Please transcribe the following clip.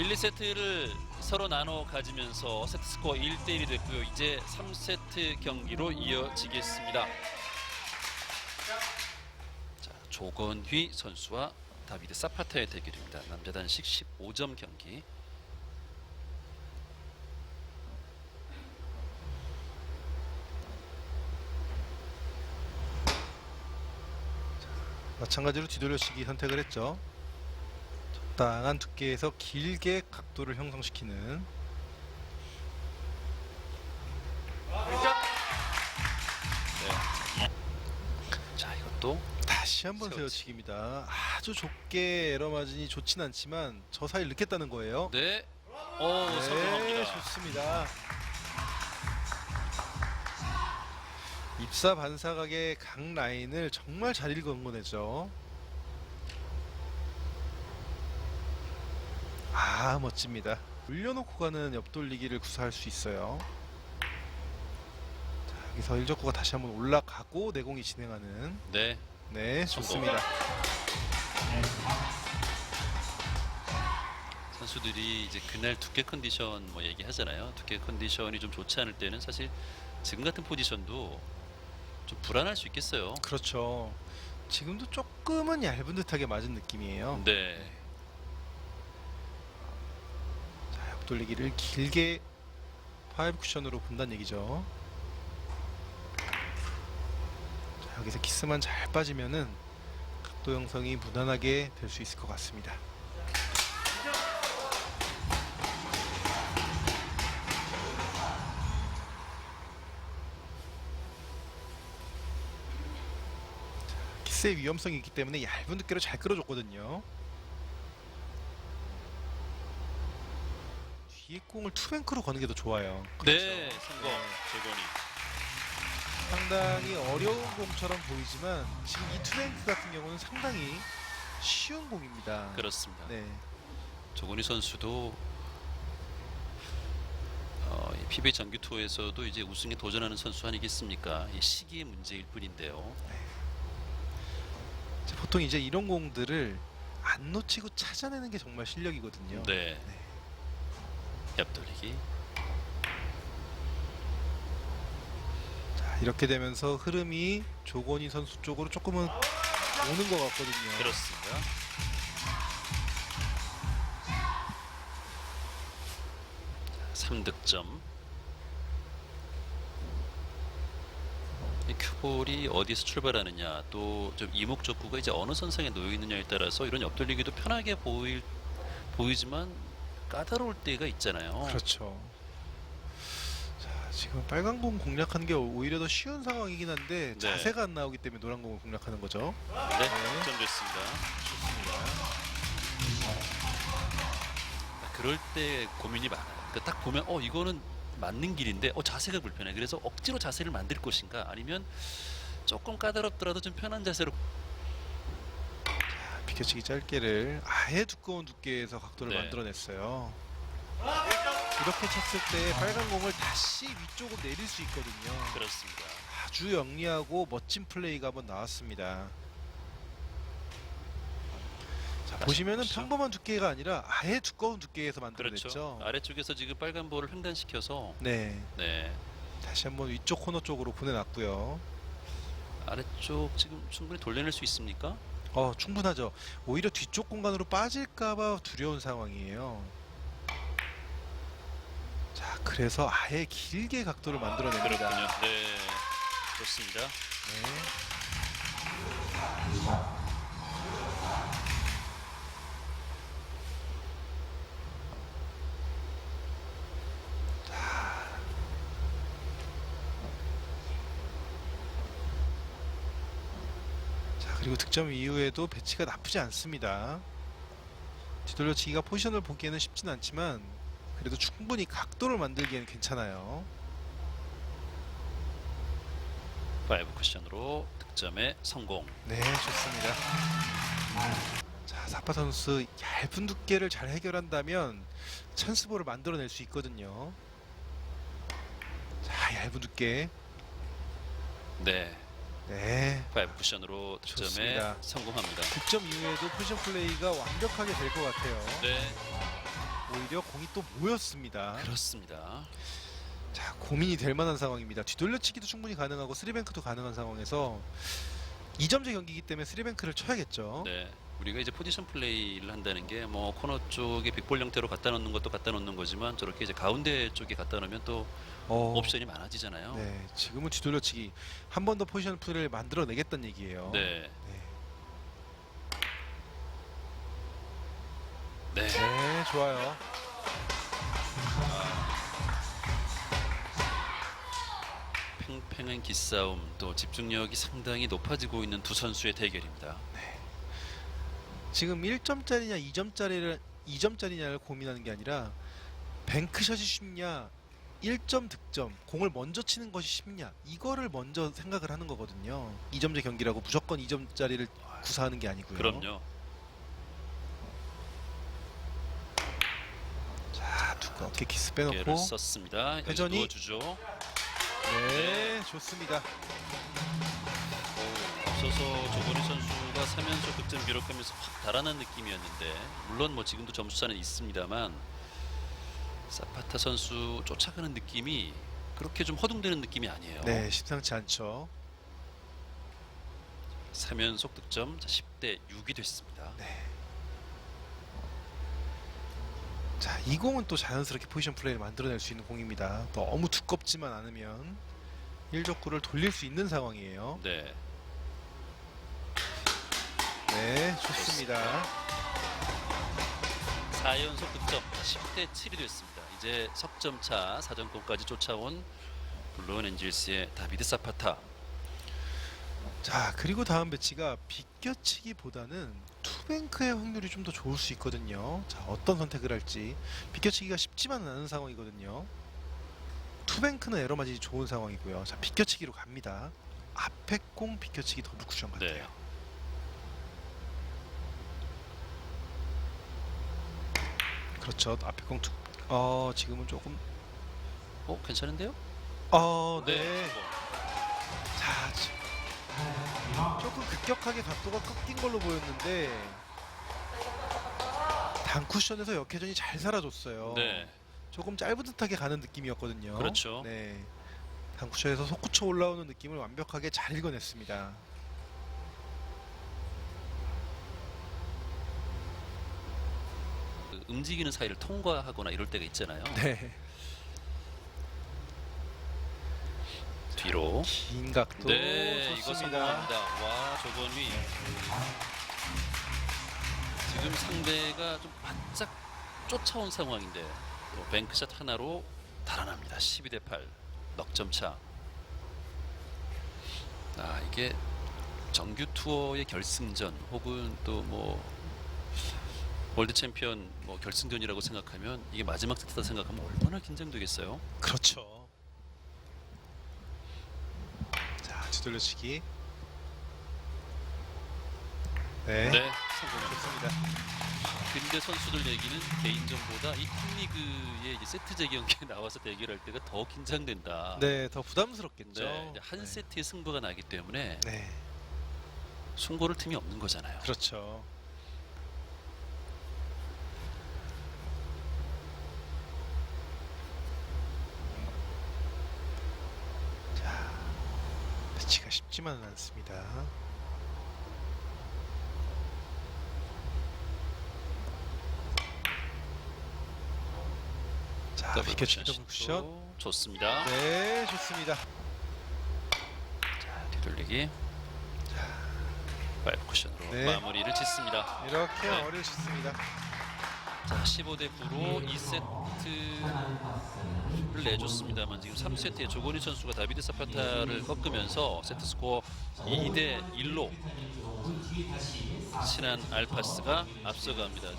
1, 2세트를 서로 나눠 가지면서 세트 스코어 1대 1이 됐고요. 이제 3세트 경기로 이어지겠습니다. 자, 조건휘 선수와 다비드 사파타의 대결입니다. 남자 단식 15점 경기. 마찬가지로 뒤돌려치기 선택을 했죠. 적당한 두께에서 길게 각도를 형성시키는 자, 이것도 다시 한번 세워치기. 세워치기입니다. 아주 좁게 에러 마진이 좋진 않지만 저 사이를 넣겠다는 거예요. 네. 오, 네, 성공합니다. 좋습니다. 입사 반사각의 각 라인을 정말 잘 읽어내죠. 아 멋집니다. 올려놓고 가는 옆돌리기를 구사할 수 있어요. 자, 여기서 일적구가 다시 한번 올라가고 내공이 진행하는 네. 네. 좋습니다. 선수들이 이제 그날 두께 컨디션 뭐 얘기하잖아요. 두께 컨디션이 좀 좋지 않을 때는 사실 지금 같은 포지션도 좀 불안할 수 있겠어요. 그렇죠. 지금도 조금은 얇은 듯하게 맞은 느낌이에요. 네. 자, 옆 돌리기를 길게 파이브 쿠션으로 본다는 얘기죠. 자, 여기서 키스만 잘 빠지면은 각도 형성이 무난하게 될 수 있을 것 같습니다. 자, 키스의 위험성이 있기 때문에 얇은 두께로 잘 끌어줬거든요. 뒤에 공을 투뱅크로 거는 게 더 좋아요. 네, 성공. 네. 재건이. 상당히 어려운 공처럼 보이지만 지금 이 투뱅크 같은 경우는 상당히 쉬운 공입니다. 그렇습니다. 네, 조건희 선수도 어, 이 PBA 정규 투어에서도 이제 우승에 도전하는 선수 아니겠습니까? 이 시기의 문제일 뿐인데요. 자, 보통 이제 이런 공들을 안 놓치고 찾아내는 게 정말 실력이거든요. 네. 옆돌리기. 자, 이렇게 되면서 흐름이 조건희 선수 쪽으로 조금은 오는 것 같거든요. 그렇습니다. 자, 3득점. 이 큐볼이 어디서 출발하느냐, 또 좀 이목적구가 이제 어느 선상에 놓여 있느냐에 따라서 이런 옆돌리기도 편하게 보일 보이지만 까다로울 때가 있잖아요. 그렇죠. 자, 지금 빨간 공 공략하는 게 오히려 더 쉬운 상황이긴 한데 네. 자세가 안 나오기 때문에 노란 공을 공략하는 거죠. 네, 득점됐습니다. 그럴 때 고민이 많아요. 그러니까 딱 보면 어 이거는 맞는 길인데 어 자세가 불편해. 그래서 억지로 자세를 만들 것인가 아니면 조금 까다롭더라도 좀 편한 자세로 비켜치기 짧게를 아예 두꺼운 두께에서 각도를 네. 만들어냈어요. 이렇게 쳤을 때 빨간 공을 다시 위쪽으로 내릴 수 있거든요. 그렇습니다. 아주 영리하고 멋진 플레이가 한번 나왔습니다. 자, 보시면은 보시죠. 평범한 두께가 아니라 아예 두꺼운 두께에서 만들어냈죠. 그렇죠. 아래쪽에서 지금 빨간 볼을 횡단시켜서 네, 네 다시 한번 위쪽 코너 쪽으로 보내놨고요. 아래쪽 지금 충분히 돌려낼 수 있습니까? 어, 충분하죠. 오히려 뒤쪽 공간으로 빠질까봐 두려운 상황이에요. 자, 그래서 아예 길게 각도를 만들어냅니다. 그렇군요. 네 좋습니다. 네. 그리고 득점 이후에도 배치가 나쁘지 않습니다. 뒤돌려치기가 포지션을 보기에는 쉽진 않지만 그래도 충분히 각도를 만들기에는 괜찮아요. 파이브 쿠션으로 득점에 성공. 네, 좋습니다. 자, 사파 선수 얇은 두께를 잘 해결한다면 찬스볼을 만들어낼 수 있거든요. 자, 얇은 두께. 네 네. 파이브 쿠션으로 득점에 좋습니다. 성공합니다. 득점 이후에도 포지션 플레이가 완벽하게 될 것 같아요. 네. 오히려 공이 또 모였습니다. 그렇습니다. 자 고민이 될 만한 상황입니다. 뒤돌려치기도 충분히 가능하고 쓰리뱅크도 가능한 상황에서 2점제 경기이기 때문에 쓰리뱅크를 쳐야겠죠. 네. 우리가 이제 포지션 플레이를 한다는 게 뭐 코너 쪽에 빅볼 형태로 갖다 놓는 것도 갖다 놓는 거지만 저렇게 이제 가운데 쪽에 갖다 놓으면 또 어, 옵션이 많아지잖아요. 네, 지금은 뒤돌려치기 한 번 더 포지션 플레이를 만들어내겠다는 얘기예요. 네. 네. 네. 네, 좋아요. 팽팽한 기싸움 또 집중력이 상당히 높아지고 있는 두 선수의 대결입니다. 지금 1점짜리냐 2점짜리를 2점짜리냐를 고민하는 게 아니라 뱅크샷이 쉽냐 1점 득점 공을 먼저 치는 것이 쉽냐 이거를 먼저 생각을 하는 거거든요. 2점제 경기라고 무조건 2점짜리를 구사하는 게 아니고요. 그럼요. 자, 두껍게 키스 빼놓고 썼습니다. 여기 회전이? 누워주죠. 네, 좋습니다. 오, 앞서서 조건희 선수가 3연속 득점 기록하면서 확 달아난 느낌이었는데 물론 뭐 지금도 점수차는 있습니다만 사파타 선수 쫓아가는 느낌이 그렇게 좀 허둥대는 느낌이 아니에요. 네, 심상치 않죠. 3연속 득점 자, 10대 6이 됐습니다. 네. 자, 이 공은 또 자연스럽게 포지션 플레이를 만들어낼 수 있는 공입니다. 너무 두껍지만 않으면 1족구를 돌릴 수 있는 상황이에요. 네. 네, 좋습니다. 4연속 득점 10대 7이 됐습니다. 이제 석점차 사정권까지 쫓아온 블루온 엔젤스의 다비드 사파타. 자, 그리고 다음 배치가 비껴치기보다는 투뱅크의 확률이 좀 더 좋을 수 있거든요. 자, 어떤 선택을 할지. 비껴치기가 쉽지만은 않은 상황이거든요. 투뱅크는 에러 맞이 좋은 상황이고요. 자, 비껴치기로 갑니다. 앞에 공 비껴치기 더블 쿠션 같아요. 네. 그렇죠. 앞에 공 두, 어, 지금은 조금 어 괜찮은데요? 어, 네. 뭐, 자, 지- 조금 급격하게 각도가 꺾인 걸로 보였는데 단 쿠션에서 역회전이 잘 살아줬어요. 네. 조금 짧은 듯하게 가는 느낌이었거든요. 그렇죠. 네. 단 쿠션에서 속구쳐 올라오는 느낌을 완벽하게 잘 읽어냈습니다. 그 움직이는 사이를 통과하거나 이럴 때가 있잖아요. 네. 뒤로. 긴 각도 네, 이거 좋습니다. 성공합니다. 와, 조건위. 지금 상대가 좀 바짝 쫓아온 상황인데 또 뱅크샷 하나로 달아납니다. 12 대 8. 넉점 차. 아, 이게 정규 투어의 결승전 혹은 또 뭐 월드 챔피언 뭐 결승전이라고 생각하면 이게 마지막 세트다 생각하면 얼마나 긴장되겠어요. 그렇죠. 자, 뒤돌려치기. 네. 네. 좋습니다. 근대 선수들 얘기는 개인전보다 이 팀리그의 이제 세트 재경기에 나와서 대결할 때가 더 긴장된다. 네, 더 부담스럽겠죠. 네, 이제 한 네. 세트의 승부가 나기 때문에 네, 승고를 틈이 없는 거잖아요. 그렇죠. 자, 배치가 쉽지만은 않습니다. 자, 더블 쿠션 더블 쿠션. 좋습니다. 네, 좋습니다. 자, 뒤돌리기. 파이브 쿠션으로 네. 마무리를 짓습니다. 이렇게 네. 어려쉽습니다 자, 15대 9로 2세트를 내줬습니다만 지금 3세트에 조건희 선수가 다비드 사파타를 꺾으면서 세트 스코어 2대 1로 신한 알파스가 앞서갑니다.